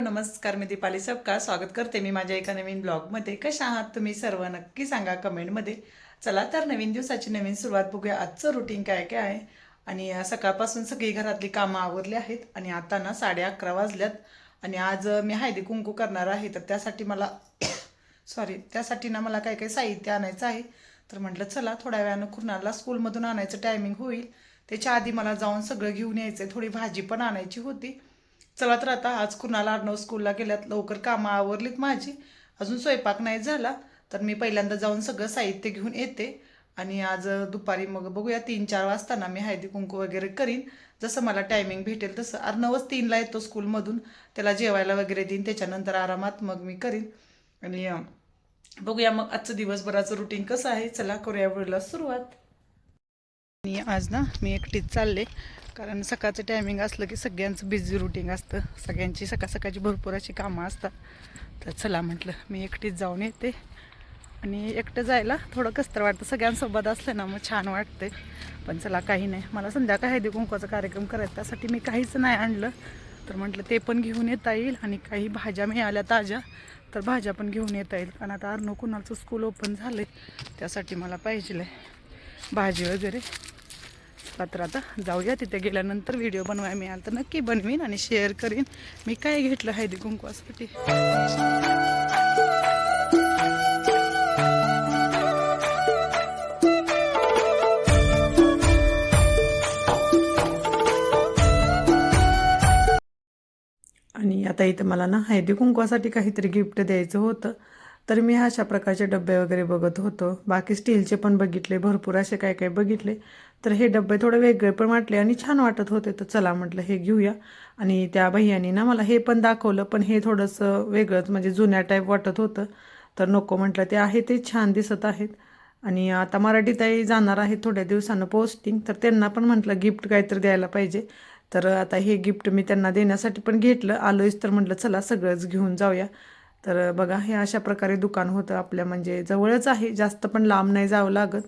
नमस्कार मी दीपाली सबका स्वागत करते मी माझ्या एका नवीन ब्लॉगमध्ये. कशा आहात तुम्ही सर्व? नक्की सांगा कमेंटमध्ये. चला तर नवीन दिवसाची नवीन सुरुवात बघूया. आजचं रुटीन काय काय आहे? आणि सकाळपासून सगळी घरातली कामं आवरली आहेत आणि आता ना साडे अकरा वाजल्यात. आणि आज मी हळदी कुंकू करणार आहे. तर त्यासाठी मला सॉरी त्यासाठी ना मला काय काय साहित्य आणायचं आहे? तर म्हटलं चला थोड्या वेळानं कुणाला स्कूलमधून आणायचं टायमिंग होईल. त्याच्या आधी मला जाऊन सगळं घेऊन यायचं आहे थोडी भाजी पण आणायची होती. चला तर आता आज कुणाला अर्णव स्कूलला गेल्यात लवकर कामं आवरलीत माझी. अजून स्वयंपाक नाही झाला तर मी पहिल्यांदा जाऊन सगळं साहित्य घेऊन येते. आणि आज दुपारी मग बघूया तीन चार वाजताना मी हळदी कुंकू वगैरे करीन. जसं मला टायमिंग भेटेल तसं. अर्णवच तीनला येतो स्कूलमधून त्याला जेवायला वगैरे देईन त्याच्यानंतर आरामात मग मी करीन. आणि बघूया मग आजचं दिवसभराचं रुटीन कसं आहे. चला करूया वेळेला सुरुवात. आणि आज ना मी एकटीच चालले. कारण सकाळचं टायमिंग असलं की सगळ्यांचं बिझी रुटीन असतं. सगळ्यांची सकाळ सकाळची भरपूर अशी कामं असतात. तर चला म्हटलं मी एकटीच जाऊन येते. आणि एकटं जायला थोडं कसतर वाटतं. सगळ्यांसोबत असलं ना मग छान वाटते पण चला काही नाही. मला संध्याकाळ हळदी कुंकवाचा कार्यक्रम करायचा त्यासाठी मी काहीच नाही आणलं. तर म्हटलं ते पण घेऊन येता येईल आणि काही भाज्या मिळाल्या ताज्या तर भाज्या पण घेऊन येता येईल. कारण आता अर्नो कुणाचं स्कूल ओपन झालं आहे त्यासाठी मला पाहिजे भाजी वगैरे. चला तर आता. जाऊया तिथे गेल्यानंतर व्हिडिओ बनवाय मी तर नक्की बनवीन आणि शेअर करीन. मी काय घेतलं हळदी कुंकवासाठी आणि आता इथं मला ना हळदी कुंकवासाठी काहीतरी गिफ्ट द्यायचं होतं. तर मी अशा प्रकारचे डबे वगैरे बघत होतो. बाकी स्टीलचे पण बघितले. भरपूर असे काय काय बघितले. तर हे डबे थोडे वेगळे पण वाटले आणि छान वाटत होते. तर चला म्हटलं हे घेऊया. आणि त्या भैयानी ना मला हे पण दाखवलं पण हे थोडंसं वेगळंच म्हणजे जुन्या टाईप वाटत होतं. तर नको म्हटलं ते आहे ते छान दिसत आहेत. आणि आता मराठीताई जाणार आहेत थोड्या दिवसानं पोस्टिंग तर त्यांना पण म्हटलं गिफ्ट काहीतरी द्यायला पाहिजे. तर आता हे गिफ्ट मी त्यांना देण्यासाठी पण घेतलं. आलोयच तर म्हटलं चला सगळंच घेऊन जाऊया. तर बघा हे अशा प्रकारे दुकान होतं आपल्या म्हणजे जवळच आहे जास्त पण लांब नाही जावं लागत.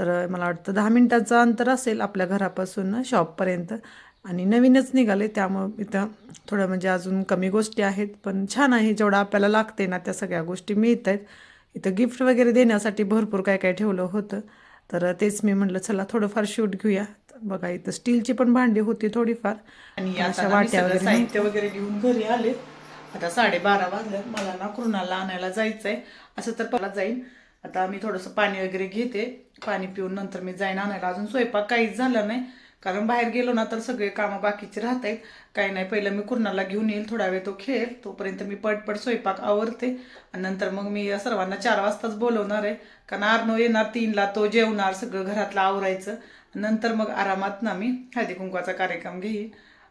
तर मला वाटतं दहा मिनटाचं अंतर असेल आपल्या घरापासून शॉपपर्यंत आणि नवीनच निघाले त्यामुळं इथं थोडं म्हणजे अजून कमी गोष्टी आहेत. पण छान आहे जेवढं आपल्याला लागते ना त्या सगळ्या गोष्टी मिळत आहेत इथं गिफ्ट वगैरे देण्यासाठी भरपूर काय काय ठेवलं होतं. तर तेच मी म्हटलं चला थोडंफार शूट घेऊया. बघा इथं स्टीलची पण भांडी होती थोडीफार. आणि अशा वाट्या वगैरे साहित्य वगैरे घेऊन घरी आले. आता साडेबारा वाजल्यात. मला ना कृणाला आणायला जायचंय. असं तर मला जाईन. आता मी थोडंसं पाणी वगैरे घेते. पाणी पिऊन नंतर मी जाईन आणायला अजून स्वयंपाक काहीच झाला नाही. कारण बाहेर गेलो ना तर सगळे कामं बाकीचे राहत आहेत काही नाही पहिलं मी कुर्णाला घेऊन येईल थोडा वेळ तो खेळेल. तोपर्यंत मी पटपट स्वयंपाक आवरते. आणि नंतर मग मी सर्वांना चार वाजताच बोलवणार आहे. कारण आरनो येणार तीनला तो जेवणार सगळं घरातलं आवरायचं. नंतर मग आरामात ना मी हळदी कुंकवाचा कार्यक्रम घेईन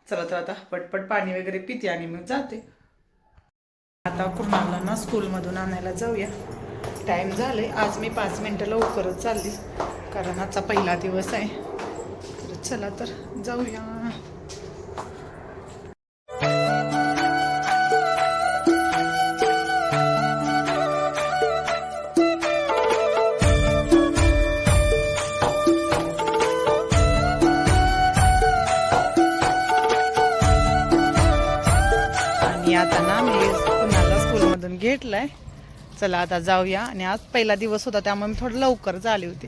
चला तर आता पटपट पाणी वगैरे पिते आणि मग जाते. आता कुर्णाला ना स्कूलमधून आणायला जाऊया. टाईम झालं आहे आज मी पाच मिनटं लवकरच चालली. कारण आजचा पहिला दिवस आहे. तर चला तर जाऊया. चला आता जाऊया. आणि आज पहिला दिवस होता त्यामुळे मी थोडं लवकर झाले होती.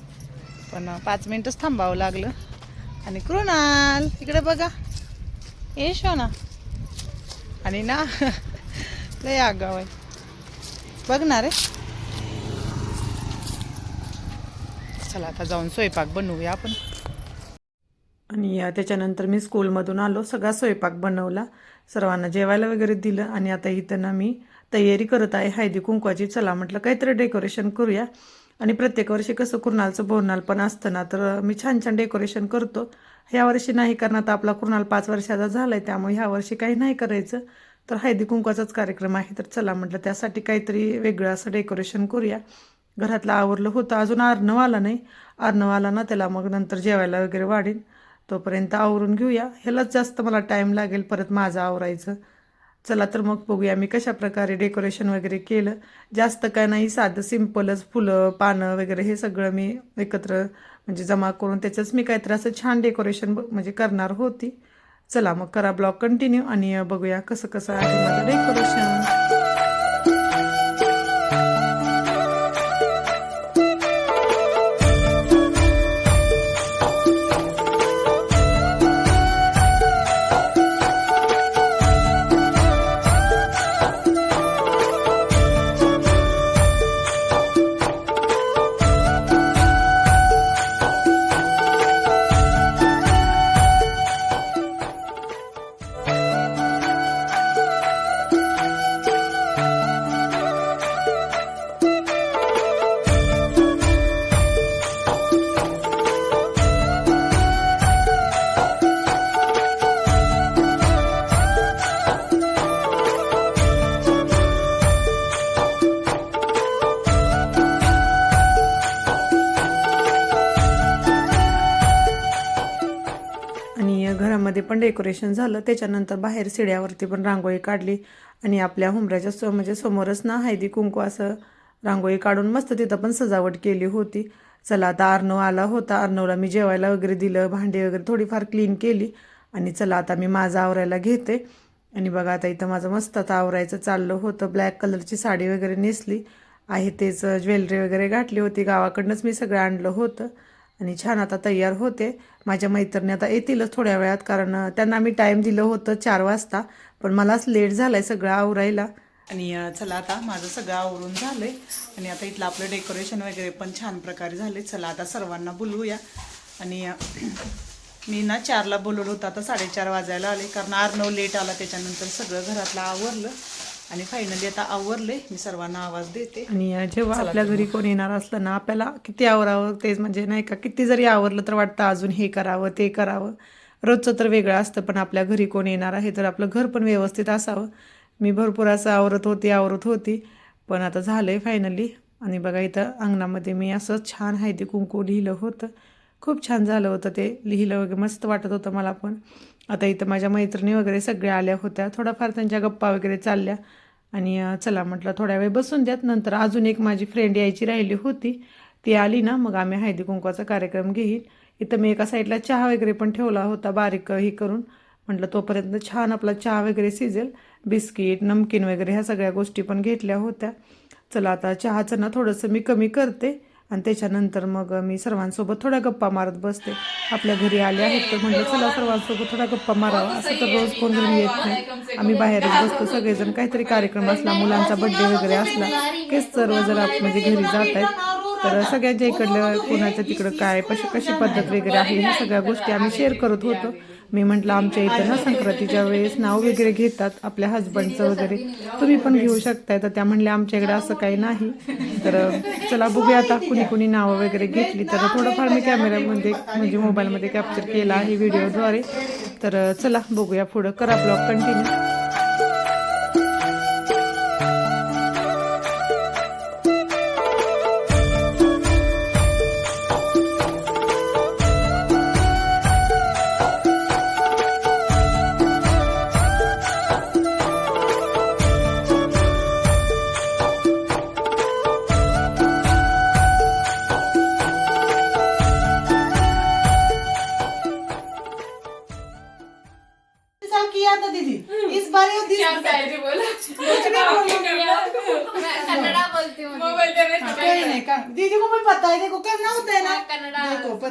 पण पाच मिनटंच थांबावं लागलं. आणि कृणाल इकडे बघा. ये ना आणि ना लय आगाव आहे. बघ ना रे. चला आता जाऊन स्वयंपाक बनवूया आपण. आणि त्याच्यानंतर मी स्कूलमधून आलो सगळा स्वयंपाक बनवला. सर्वांना जेवायला वगैरे दिलं. आणि आता इथं ना मी तयारी करत आहे. हळदी कुंकवाची चला म्हटलं काहीतरी डेकोरेशन करूया. आणि प्रत्येक वर्षी कसं कुर्नालचं बोरनाल पण असतं ना तर मी छान छान डेकोरेशन करतो. ह्या वर्षी नाही कारण आता आपला कुर्नाल पाच वर्षाचा झाला आहे त्यामुळे ह्या वर्षी काही नाही करायचं. तर हळदी कुंकवाचाच कार्यक्रम आहे. तर चला म्हटलं त्यासाठी काहीतरी वेगळं असं डेकोरेशन करूया. घरातलं आवरलं होतं अजून अर्णव आला नाही. अर्णव आला ना त्याला मग नंतर जेवायला वगैरे वाढीन. तोपर्यंत आवरून घेऊया. ह्यालाच जास्त मला टाईम लागेल परत माझं आवरायचं. चला तर मग बघूया मी कशा प्रकारे डेकोरेशन वगैरे केलं. जास्त काय नाही साधं सिम्पलच फुलं पानं वगैरे हे सगळं मी एकत्र म्हणजे जमा करून त्याचंच मी काहीतरी असं छान डेकोरेशन म्हणजे करणार होती. चला मग करा ब्लॉग कंटिन्यू आणि बघूया कसं कसं आहे माझं डेकोरेशन आतमध्ये पण डेकोरेशन झालं. त्याच्यानंतर बाहेर सिड्यावरती पण रांगोळी काढली. आणि आपल्या हुंबऱ्याच्या सो म्हणजे समोरच ना हळदी कुंकू असं रांगोळी काढून मस्त तिथं पण सजावट केली होती. चला आता अर्णव आला होता. अर्णवला मी जेवायला वगैरे दिलं. भांडी वगैरे थोडीफार क्लीन केली. आणि चला आता मी माझं आवरायला घेते. आणि बघा आता इथं माझं मस्त आता आवरायचं चाललं होतं. ब्लॅक कलरची साडी वगैरे नेसली. आहे तेच ज्वेलरी वगैरे घातली होती. गावाकडनंच मी सगळं आणलं होतं. आणि छान आता तयार होते. माझ्या मैत्रिणी आता येतीलच थोड्या वेळात कारण त्यांना मी टाईम दिलं होतं चार वाजता पण मलाच लेट झालाय सगळं आवरायला. आणि चला आता माझं सगळं आवरून झालंय. आणि आता इथलं आपलं डेकोरेशन वगैरे पण छान प्रकारे झाले चला आता सर्वांना बोलवूया. आणि मी ना चारला बोलवलं होतं आता साडेचार वाजायला आले कारण आर्नव लेट आला त्याच्यानंतर सगळं घरातलं आवरलं. आणि फायनली आता आवरले मी सर्वांना आवाज देते. आणि जेव्हा आपल्या घरी कोण येणार असलं ना आपल्याला किती आवरावं तेच म्हणजे नाही का किती जरी आवरलं तर वाटतं अजून हे करावं ते करावं. रोजचं तर वेगळं असतं पण आपल्या घरी कोण येणार आहे तर आपलं घर पण व्यवस्थित असावं. मी भरपूर असं आवरत होती आवरत होती पण आता झालंय फायनली आणि बघा इथं अंगणामध्ये मी असं छान हळदी कुंकू लिहिलं होतं. खूप छान झालं होतं ते लिहिलं वगैरे मस्त वाटत होतं मला पण. आता इथं माझ्या मैत्रिणी वगैरे सगळ्या आल्या होत्या. थोडाफार त्यांच्या गप्पा वगैरे चालल्या. आणि चला म्हटलं थोड्या वेळ बसून द्यात. नंतर अजून एक माझी फ्रेंड यायची राहिली होती. ती आली ना मग आम्ही हळदी कुंकवाचा कार्यक्रम घेईल. इथं मी एका साईडला चहा वगैरे पण ठेवला होता बारीक हे करून. म्हटलं तोपर्यंत छान आपला चहा वगैरे शिजेल. बिस्किट नमकीन वगैरे ह्या सगळ्या गोष्टी पण घेतल्या होत्या. चला आता चहाचं ना थोडंसं मी कमी करते. आणि त्याच्यानंतर मग मी सर्वांसोबत थोड्या गप्पा मारत बसते. आपल्या घरी आले आहेत तर म्हणजे चला सर्वांसोबत थोडा गप्पा मारावा असं तर रोज कोण घरी येत नाही. आम्ही बाहेरच बसतो. सगळेजण काहीतरी कार्यक्रम असला मुलांचा बड्डे वगैरे असला तेच सर्व जर म्हणजे घरी जात आहेत तर सगळ्यांच्या इकडलं कोणाच्या तिकडं काय कशी कशी पद्धत वगैरे आहे ह्या सगळ्या गोष्टी आम्ही शेअर करत होतो. मी म्हटलं आमच्या इथं ना संक्रांतीच्या वेळेस नाव वगैरे घेतात आपल्या हजबंडचं वगैरे. तुम्ही पण घेऊ शकताय. तर त्या म्हणल्या आमच्या इकडे असं काही नाही. तर चला बघूया आता कुणी कुणी नावं वगैरे घेतली. तर थोडंफार मी कॅमेऱ्यामध्ये म्हणजे मोबाईलमध्ये कॅप्चर केला आहे व्हिडिओद्वारे तर चला बघूया पुढं. करा ब्लॉग कंटिन्यू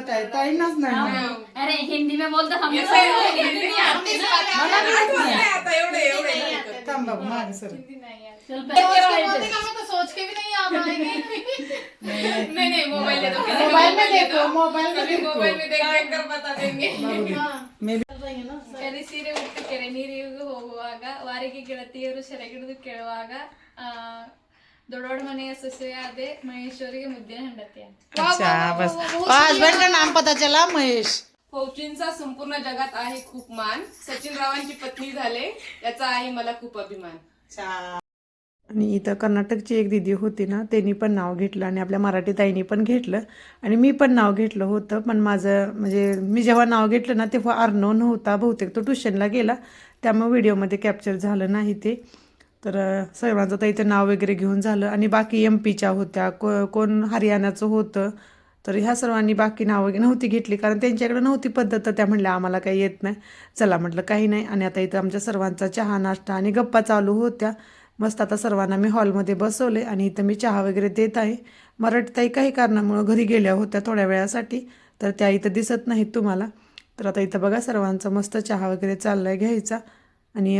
कन्नड़ा। देखो पता है टाइम ना नहीं अरे हिंदी में बोलते हम ये लोग सही को है, हिंदी नहीं आती ना मला नाही आठवण माहिती. नाही आता एवढे एवढे थांब बाबू मागे सर चल पहले हमें तो सोच के भी नहीं आ पाएंगे नहीं नहीं मोबाइल दे दो मोबाइल में देखो मोबाइल में अभी देखो मोबाइल में देख देख कर बता देंगे मैं भी ಕರಿ ಸೀರೆ ಉಟ್ಟು ಕೆರೆ ನೀರಿಗೆ ಹೋಗುವಾಗ ವಾರಿಗೆ ಗೆಳತಿಯರು ಸೆರೆಗಿಡಿದು ಕೇಳುವಾಗ ಆ, ದೊಡ್ಡೋಡ ಮನೆಯ ಸೊಸೆಯಾದೆ ಮಹೇಶ್ವರಿಗೆ ಮುದ್ದಿನ ಹೆಂಡತಿಯ अच्छा बस हस्बैंड का नाम पता चला महेश फौजींचा संपूर्ण जगात आहे खूप मान सचिन रावांची पत्नी झाले याचा आहे मला खूप अभिमान आणि इथं कर्नाटकची एक दिदी होती ना त्यांनी पण नाव घेतलं आणि आपल्या मराठी ताईंनी पण घेतलं आणि मी पण नाव घेतलं होतं पण माझं म्हणजे मी जेव्हा नाव घेतलं ना तेव्हा अर्णव नव्हता बहुतेक तो ट्युशनला गेला त्यामुळे व्हिडिओमध्ये कॅप्चर झालं नाही ते तर सर्वांचं तर इथं नाव वगैरे घेऊन झालं. आणि बाकी एम पीच्या होत्या. को कोण हरियाणाचं होतं तर ह्या सर्वांनी बाकी नावं नव्हती घेतली. कारण त्यांच्याकडे नव्हती पद्धत. तर त्या म्हणल्या आम्हाला काही येत नाही. चला म्हटलं काही नाही. आणि आता इथं आमच्या सर्वांचा चहा नाश्ता आणि गप्पा चालू होत्या. मस्त आता सर्वांना मी हॉलमध्ये बसवले आणि इथं मी चहा वगैरे देत आहे. मराठीताई काही कारणामुळं घरी गेल्या होत्या थोड्या वेळासाठी. तर त्या इथं दिसत नाहीत तुम्हाला. तर आता इथं बघा सर्वांचं मस्त चहा वगैरे चालला आहे घ्यायचा. आणि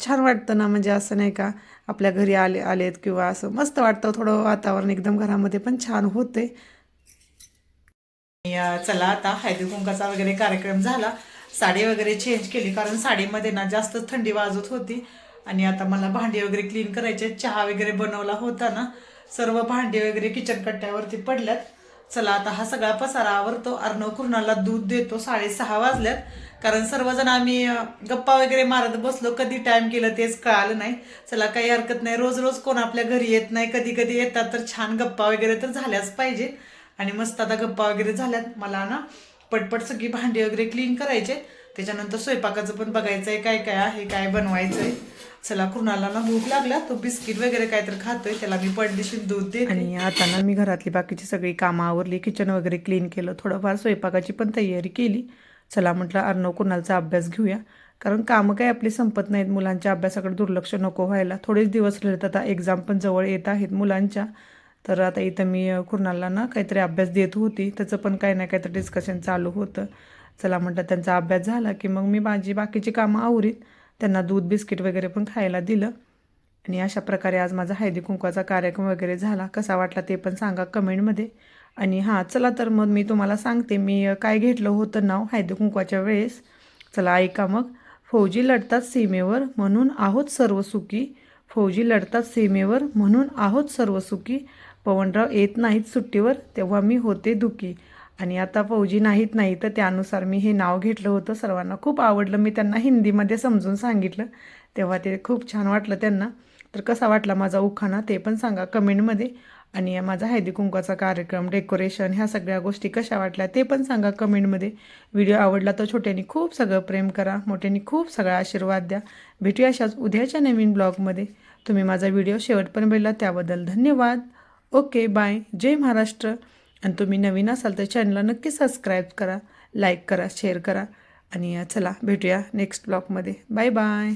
छान वाटतं ना म्हणजे असं नाही का आपल्या घरी आले आलेत किंवा असं मस्त वाटतं थोडं वातावरण एकदम घरामध्ये पण छान होते. आणि, चला आता हळदी कुंकाचा वगैरे कार्यक्रम झाला. साडी वगैरे चेंज केली कारण साडीमध्ये ना जास्त थंडी वाजत होती. आणि आता मला भांडी वगैरे क्लीन करायचे चहा वगैरे बनवला होता ना. सर्व भांडी वगैरे किचन कट्ट्यावरती पडल्यात. चला आता हा सगळा पसारा आवरतो. अर्णव कुर्णाला दूध देतो. साडेसहा वाजल्यात. कारण सर्वजण आम्ही गप्पा वगैरे मारत बसलो कधी टाइम केलं तेच कळालं नाही. चला काही हरकत नाही. रोज रोज कोण आपल्या घरी येत नाही. कधी कधी येतात तर छान गप्पा वगैरे तर झाल्याच पाहिजे. आणि मस्त आता गप्पा वगैरे झाल्यात. मला ना पटपट सगळी भांडी वगैरे क्लीन करायचे. त्याच्यानंतर स्वयंपाकाचं पण बघायचं आहे काय काय आहे काय बनवायचं आहे चला कुणाला ना भूक लागला. तो बिस्किट वगैरे काय तर खातोय. त्याला मी पडदेशील दूध दे आणि आता ना मी घरातली बाकीची सगळी कामं आवरली. किचन वगैरे क्लीन केलं. थोडंफार स्वयंपाकाची पण तयारी केली. चला म्हटलं अर्णव कुणालचा अभ्यास घेऊया. कारण कामं काही आपली संपत नाहीत मुलांच्या अभ्यासाकडे दुर्लक्ष नको व्हायला. थोडेच दिवस राहिलेत आता एक्झाम पण जवळ येत आहेत मुलांच्या. तर आता इथं मी कुणाला ना काहीतरी अभ्यास देत होती. त्याचं पण काही ना काहीतरी डिस्कशन चालू होतं. चला म्हटलं त्यांचा अभ्यास झाला की मग मी माझी बाकीची कामं आवरीत त्यांना दूध बिस्किट वगैरे पण खायला दिलं. आणि अशा प्रकारे आज माझा हळदी कुंकवाचा कार्यक्रम वगैरे झाला. कसा वाटला ते पण सांगा कमेंटमध्ये. आणि हां चला तर मग मी तुम्हाला सांगते मी काय घेतलं होतं नाव हळदी कुंकवाच्या वेळेस. चला ऐका मग. फौजी लढतात सीमेवर म्हणून आहोत सर्व सुखी. फौजी लढतात सीमेवर म्हणून आहोत सर्व सुखी. पवनराव येत नाहीत सुट्टीवर तेव्हा मी होते दुखी. आणि आता फौजी नाहीत नाही तर त्यानुसार मी हे नाव घेतलं होतं. सर्वांना खूप आवडलं. मी त्यांना हिंदीमध्ये समजून सांगितलं. तेव्हा ते खूप छान वाटलं त्यांना. तर कसा वाटला माझा उखाणा ते पण सांगा कमेंटमध्ये. आणि माझा हळदी कुंकवाचा कार्यक्रम डेकोरेशन ह्या सगळ्या गोष्टी कशा वाटल्या ते पण सांगा कमेंटमध्ये. व्हिडिओ आवडला तर छोट्यांनी खूप सगळं प्रेम करा मोठ्यांनी खूप सगळा आशीर्वाद द्या. भेटूया अशाच उद्याच्या नवीन ब्लॉगमध्ये. तुम्ही माझा व्हिडिओ शेवटपर्यंत बघितला त्याबद्दल धन्यवाद. Okay bye. जय महाराष्ट्र. आणि तुम्ही नवीन असाल तर चॅनलला नक्की सबस्क्राईब करा लाईक करा शेअर करा. आणि चला भेटूया नेक्स्ट ब्लॉगमध्ये बाय बाय